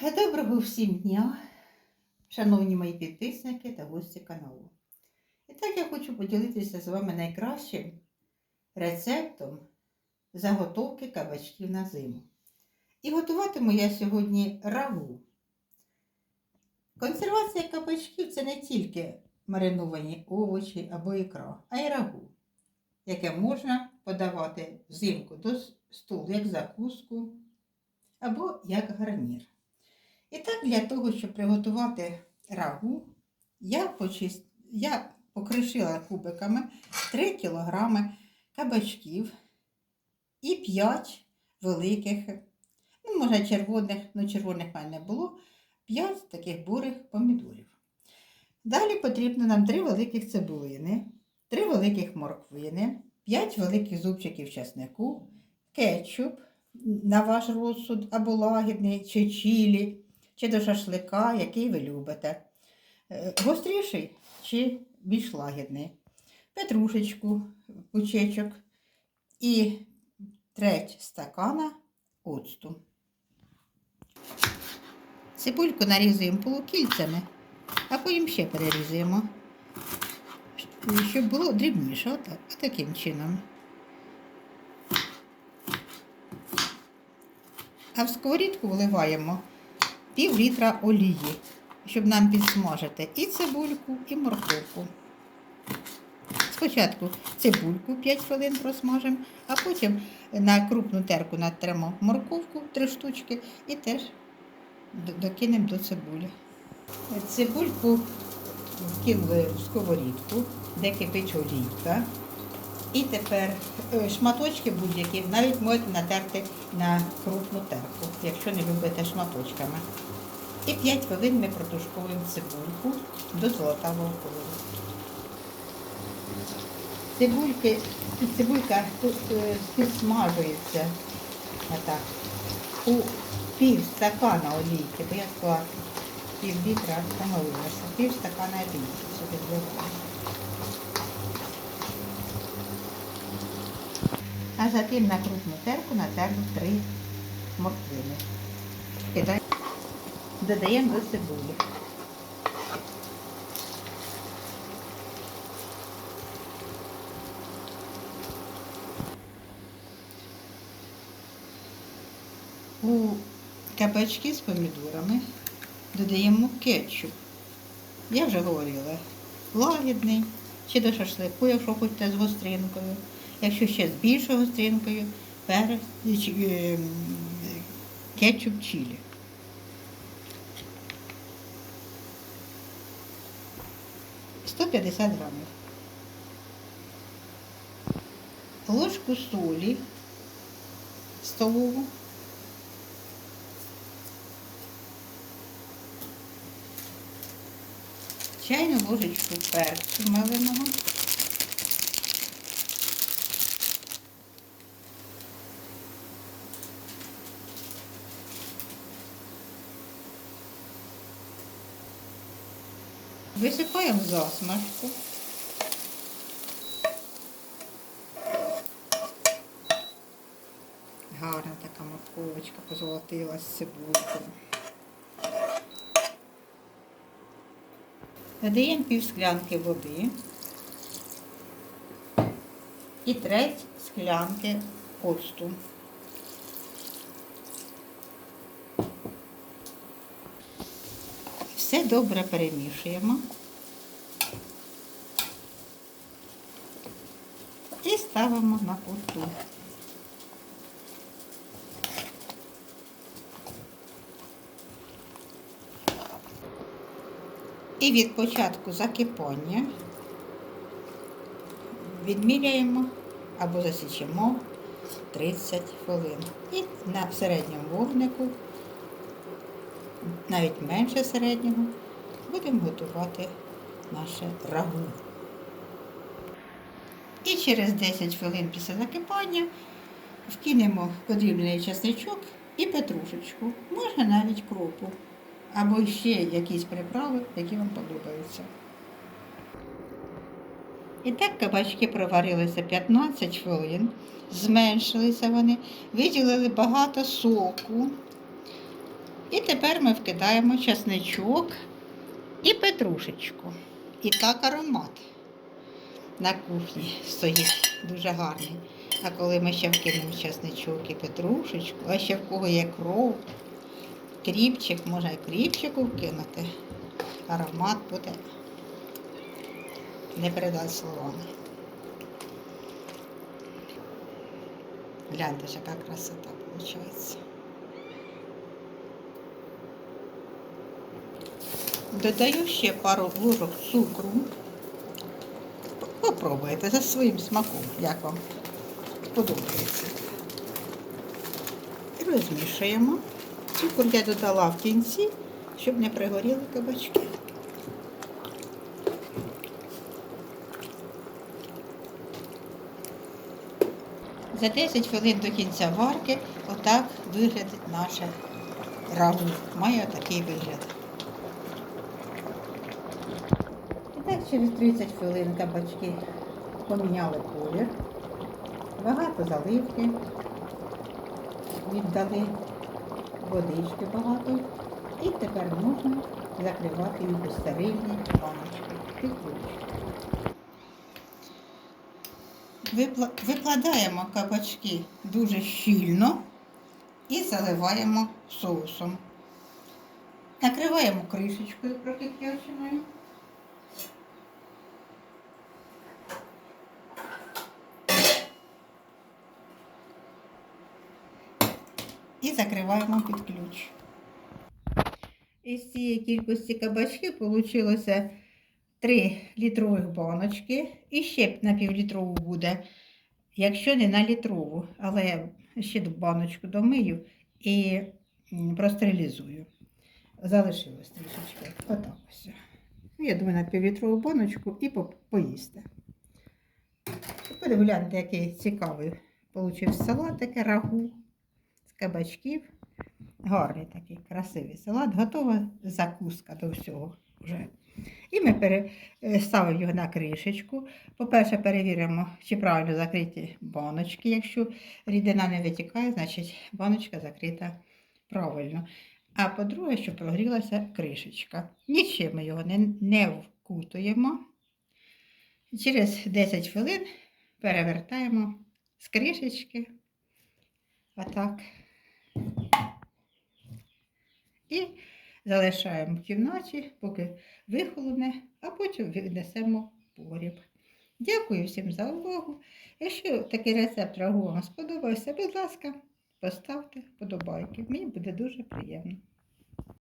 Доброго всім дня, шановні мої підписники та гості каналу. І так я хочу поділитися з вами найкращим рецептом заготовки кабачків на зиму. І готуватиму я сьогодні рагу. Консервація кабачків це не тільки мариновані овочі або ікра, а й рагу, яке можна подавати взимку до столу як закуску або як гарнір. І так, для того, щоб приготувати рагу, я, почист... я покришила кубиками 3 кг кабачків і 5 великих, ну, може, червоних, ну червоних в мене не було, 5 таких бурих помідорів. Далі потрібно нам 3 великих цибулини, 3 великих морквини, 5 великих зубчиків чеснику, кетчуп на ваш розсуд або лагідний чи чілі чи до шашлика, який ви любите. Е, Гостріший чи більш лагідний. Петрушечку, пучечок і треть стакана оцту. Цибульку нарізуємо полукільцями, а потім ще перерізуємо, щоб було дрібніше, отак, таким чином. А в сковорідку вливаємо пів літра олії, щоб нам підсмажити і цибульку, і морковку. Спочатку цибульку 5 хвилин просмажимо, а потім на крупну терку натремо морковку 3 штучки і теж докинемо до цибулі. Цибульку вкинули в сковорідку, де кипить олійка. І тепер е, шматочки будь-які, навіть можете натерти на крупну терку, якщо не любите шматочками. І 5 хвилин ми протушковуємо цибульку до золотавого кольору. Цибульки, цибулька тут е, підсмажується отак, у пів стакана олійки, бо я склад пів літра помилилася, пів стакана олійки сюди вливаю. А затим на крупну терку натерну три морквини. Кидай. Додаємо до цибулі. У кабачки з помідорами додаємо кетчуп. Я вже говорила, лагідний, чи до шашлику, якщо хочете з гостринкою. Якщо ще з більшою гостринкою, перець, е, кетчуп чилі. Сто п'ятдесят грамів. Ложку солі столову. Чайну ложечку перцю меленого. Висипаємо засмажку. Гарна така морковочка позолотилась з цибулькою. Додаємо пів склянки води і треть склянки оцту. Все добре перемішуємо і ставимо на плиту. І від початку закипання відміряємо або засічемо 30 хвилин. І на середньому вогнику навіть менше середнього, будемо готувати наше рагу. І через 10 хвилин після закипання вкинемо подрібний чесничок і петрушечку, можна навіть кропу, або ще якісь приправи, які вам подобаються. І так кабачки проварилися 15 хвилин, зменшилися вони, виділили багато соку. І тепер ми вкидаємо часничок і петрушечку. І так аромат на кухні стоїть дуже гарний. А коли ми ще вкинемо часничок і петрушечку, а ще в кого є кров, кріпчик, можна і кріпчику вкинути, аромат буде не передати словами. Гляньте, яка красота виходить. Додаю ще пару ложок цукру. Попробуйте за своїм смаком, як вам подобається. І розмішуємо. Цукор я додала в кінці, щоб не пригоріли кабачки. За 10 хвилин до кінця варки отак виглядить наше рагу. Має такий вигляд. І так через 30 хвилин кабачки поміняли колір. Багато заливки. Віддали водички багато. І тепер можна закривати їх у стерильні баночки. Під. Викладаємо кабачки дуже щільно і заливаємо соусом. Накриваємо кришечкою прокип'яченою. І закриваємо під ключ. Із цієї кількості кабачків вийшло 3 літрових баночки і ще на півлітрову буде, якщо не на літрову, але ще баночку домию і простерилізую. Залишилось трішечки. Отак ось. Ну, Я думаю, на півлітрову баночку і поїсти. Тепер гляньте, який цікавий получився салат, таке рагу кабачків. Гарний такий красивий салат. Готова закуска до всього вже. І ми пере- е, його на кришечку. По-перше, перевіримо, чи правильно закриті баночки. Якщо рідина не витікає, значить баночка закрита правильно. А по-друге, щоб прогрілася кришечка. Нічим ми його не, не вкутуємо. Через 10 хвилин перевертаємо з кришечки. Отак. І залишаємо в кімнаті, поки вихолоне, а потім віднесемо поріб. Дякую всім за увагу. Якщо такий рецепт рагу вам сподобався, будь ласка, поставте вподобайки. Мені буде дуже приємно.